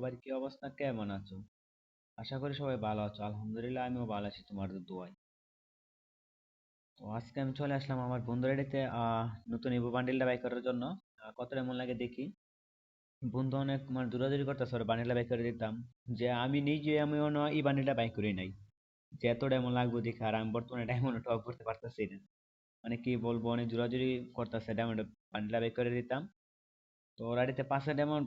সবার কি অবস্থা? কেমন আছো? আশা করি সবাই ভালো আছো। আলহামদুলিল্লাহ, আমিও ভালো আছি তোমাদের দোয়ায়। তো আজকে আমি চলে আসলাম আমার বন্ধুর এডিতে নতুন ইভো বান্ডিলটা বাই করার জন্য। কতটা মন লাগে দেখি। বন্ধু অনেক মানে দৌড়াদৌড়ি করতেছে, ওর বান্ডিলটা বাই করে দিতাম। যে আমি নিজে আমি অন্য এই বান্ডিলটা বাই করি নাই। যে এত ডায়মন্ড লাগবে দেখে, আর আমি বর্তমানে ডায়মন্ড টপ করতে পারতেছি না। মানে কি বলব, অনেক জোরাজুরি করতেছে ডায়মন্ড বান্ডিলটা বাই করে দিতাম। তো ওর আইডিতে পাঁচ হাজার ডায়মন্ড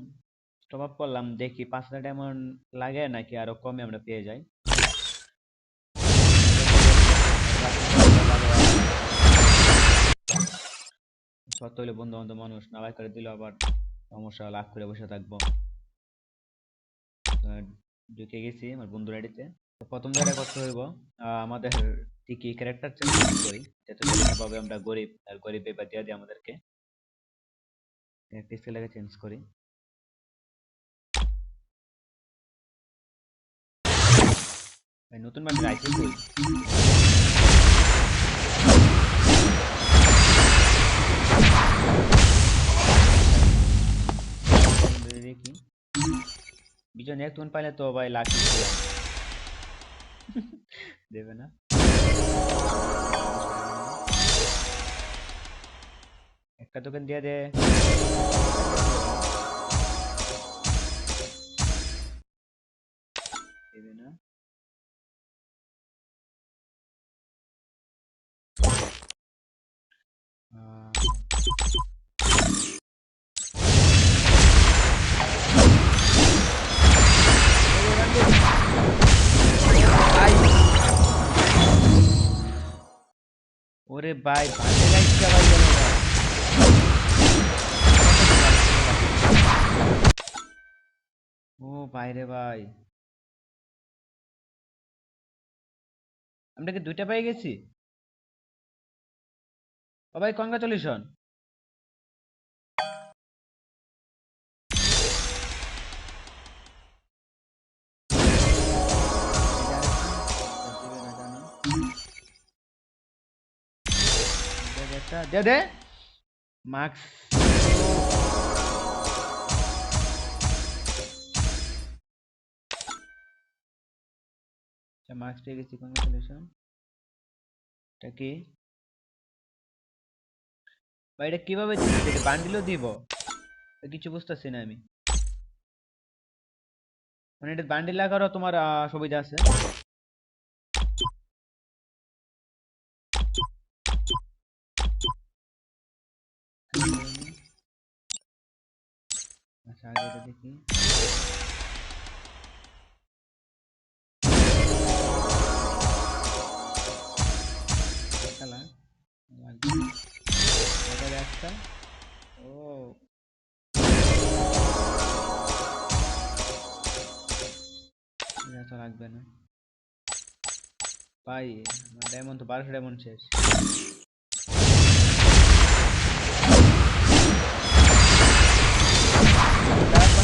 টপ আপ করলাম, দেখি পাঁচ হাজার ডায়মন্ড লাগে নাকি আরও কমে আমরা পেয়ে যাই। সত্য হইলে বন্ধু বান্ধব মানুষ, না বাই করে দিল আবার সমস্যা লাভ করে বসে থাকব। ঢুকে গেছি আমার বন্ধুর আইডিতে প্রথম জায়গায় করতে হইব আমাদের কি ক্যারেক্টার চেঞ্জ করি যাতে ভাবে আমরা গরিব, আর গরিব এবার দিয়ে দিই আমাদেরকে। স্কেলটাকে চেঞ্জ করি। নতুন বান্ডিল আইছে কই দেখি বিজন এক তুন পাইলে তো ভাই লাকি দেবে না একটা তোকেন দিয়ে দে দেবে ওরে ভাই ভাতে গাইছা ভাই? গেল। ও ভাই রে ভাই। আমরা কি দুইটা পেয়ে গেছি? ও ভাই কংগ্রাচুলেশন দে দে। মার্কস আচ্ছা মার্কস পেয়ে গেছি কংগ্রাচুলেশন এটা কি? ভাই, এটা কীভাবে এটা বান্ডিলও দিব। কিছু বুঝতেছি না আমি। মানে এটা বান্ডিল লাগারও তোমার সুবিধা আছে। একটা ও। লাগবে না। ভাই আমার ডায়মন্ড তো বারোশো ডায়মন্ড শেষ।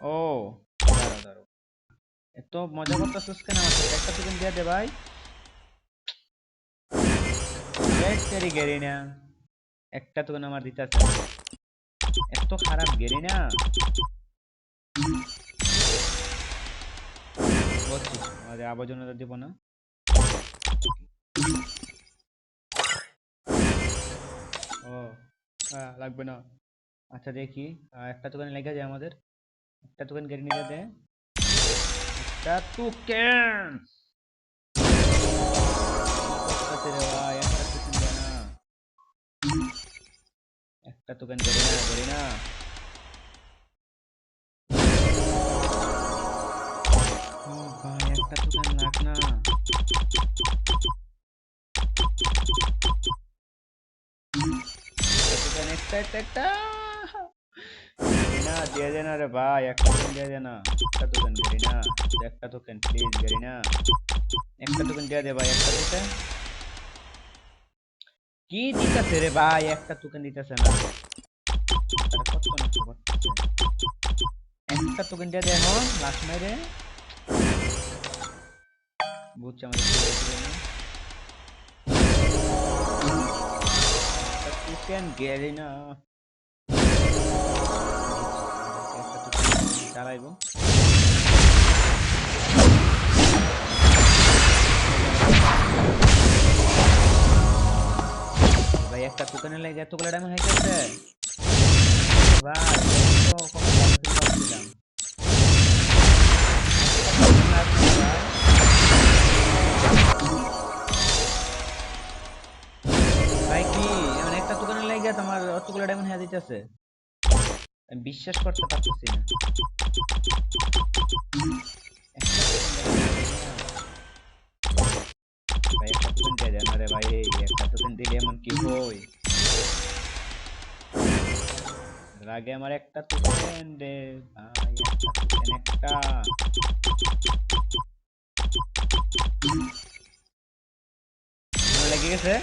ও। দাঁড়াও দাঁড়াও। এত মজা করতেছিস কেন সাথে? একটা চিকেন দিয়ে দে ভাই। দেখ তেরি গেরি না একটা তো আমার দিতে আছে। এত খারাপ গেরি না বলছি, আরে আবর্জনা দিব না। ও হ্যাঁ লাগবে না। আচ্ছা দেখি একটা দোকানে লেগে যায় আমাদের। একটা দোকান কেটে নিয়ে দে একটা তোকেন রে ভাই একটা তোকেন দে না একটা তোকেন কেটে না করি না ও ভাই একটা তোকেন লাগ না একটা তোকেন একটা একটা একটা দে না দিয়ে দে না রে ভাই একটা টোকেন দিয়ে দে না একটা টোকেন গেরি না একটা টোকেন প্লিজ গেরি না একটা টোকেন দিয়ে দে ভাই একটা টোকেন কি দিতেছে রে ভাই একটা টোকেন দিতেছে না তারা কত নষ্ট করতেছে একটা টোকেন দিয়ে দে এখন লাস্ট মাইরে বুঝছি আমাদের কি হয়েছিল না একটা টোকেন গেরি না চালাইবো ভাই, একটা টোকেনের লাগে এতগুলো ডায়মন্ড হয়ে গেছে ভাই কি? এমন একটা দোকানে লাগে তোমার অতগুলো ডায়মন্ড হয়ে দিতেছে আমি বিশ্বাস করতে পারতেছি না। কি আগে আমার একটা টোকেন দে ভাই, একটা একটা। লেগে গেছে?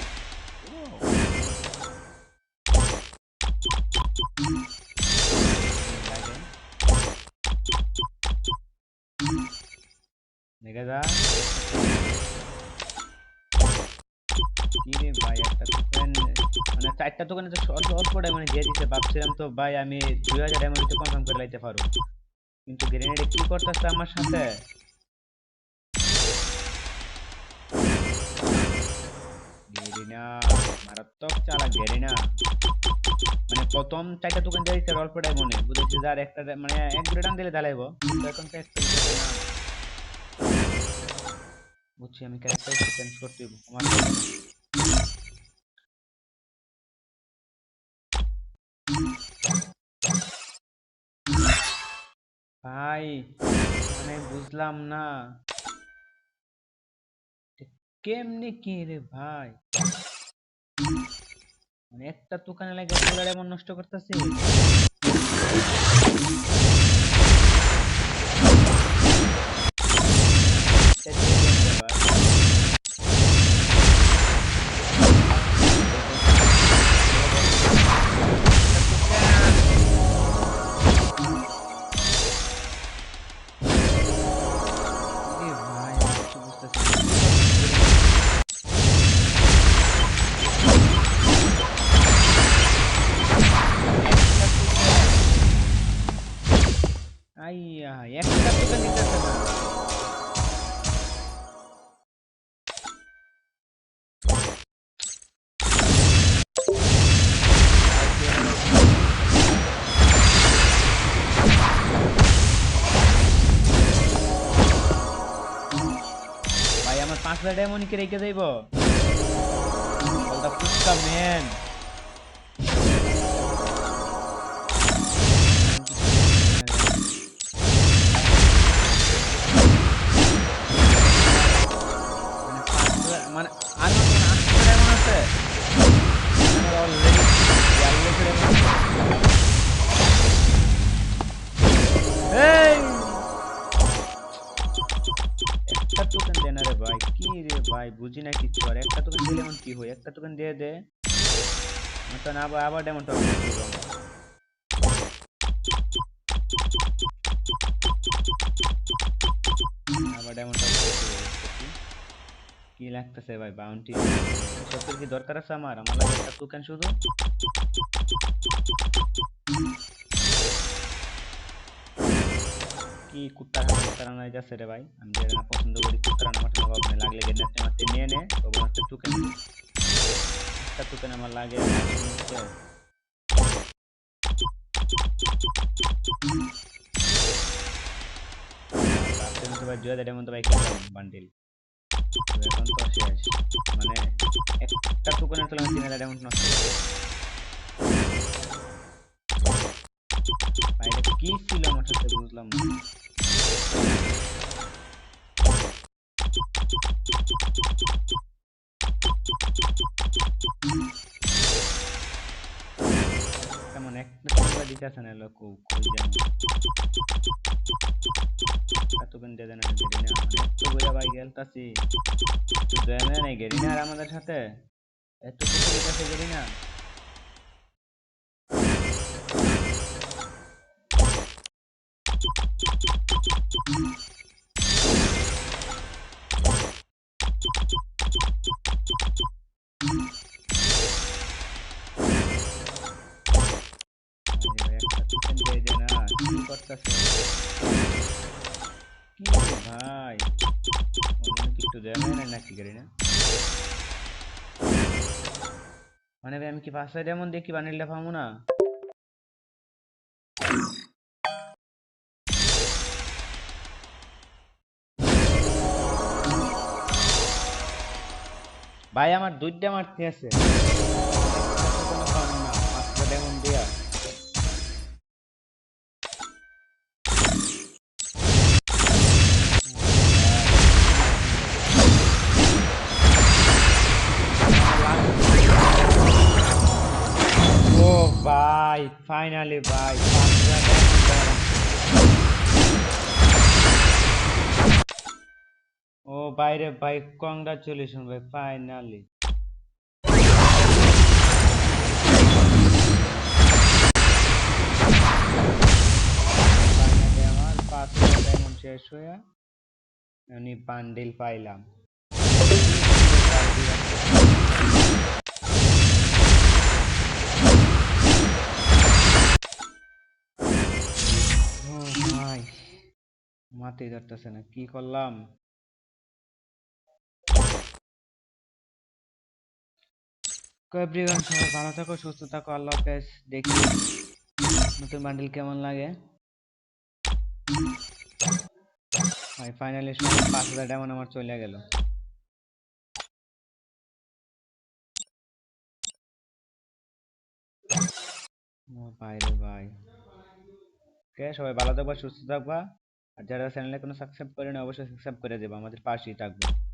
টোকেন মানে চারটা তো অল্প অল্প ডায়মন্ড দিয়ে দিতে ভাবছিলাম তো, ভাই, আমি দুই হাজার ডায়মন্ড কনফার্ম করে লাইতে পারব। কিন্তু গ্রেনেডে কি করতেছে আমার সাথে? মারাত্মক মানে প্রথম চারটা দোকান অল্প বুঝেছি যার একটা মানে এক দুটো দিলে দাঁড়াইবো এখন তো একটা বুঝছি, আমি ক্যারেক্টার চেঞ্জ করতে হইব, আমার ভাই মানে বুঝলাম না। কেমনে কি রে ভাই? মানে একটা দোকানে লাগে এমন নষ্ট করতেছে। হাজার ডায়মন্ড কি রেখে দেব ফুচকা মানে ভাই, কি রে ভাই? বুঝি না কিচ্ছু আর একটা টোকেন দিলে এমন কি হয়? একটা টোকেন দিয়ে দে। তো না, আবার আবার ডেমন টপ আবার। ডেমন টপ কি লাগতেছে ভাই বাউন্টি সত্যি কি দরকার আছে আমার? আমার একটা টোকেন শুধু? কি কুত্তা নাই যাচ্ছে রে ভাই? আমি না পছন্দ করি কুত্তারা আমার কোনো অভাব নেই লাগলে গেলে একটা মারতে নিয়ে নে তবে একটা টুকেন একটা টুকেন আমার লাগে ভাই দুই হাজার এর মধ্যে ভাই বান্ডিল। এখন তো শেষ মানে একটা টুকেনের তুলনায় তিন হাজার এমন নষ্ট এটা কি ছিল আমার সাথে বুঝলাম না। কেমন একটা তোমরা দিতেছে না লোক কই যেন। এত কেন দিয়ে দেন গেরি না এত বইয়া ভাই গেলতাছি। তো দেনে নাই না আর আমাদের সাথে? এত কিছু দিতেছে গেরি রে ভাই কিছু না নাকি করি না। মানে আমি কি পাঁচশো এমন দিয়ে কি বানিয়ে পাবো না? ভাই, আমার দুইটা মারতে আছে। ফাইনালি ভাই। ও বাইরে ভাই কংগ্রাচুলেশন ভাই ফাইনালি আমার ডায়মন্ড শেষ হয়ে আমি বান্ডিল পাইলাম মাথায় ধরতেছে না, কি করলাম? ভালো থাকো, সুস্থ থাকো, আল্লাহ হাফেজ। দেখি নতুন বান্ডিল কেমন লাগে। ভাই ফাইনালি পাঁচ হাজার আমার চলে গেল। ভাই রে ভাই। সবাই ভালো থাকবা, সুস্থ থাকবা। আর যারা চ্যানেলে কোনো সাবস্ক্রাইব করেনি অবশ্যই সাবস্ক্রাইব করে দেবো। আমাদের পাশেই থাকবে।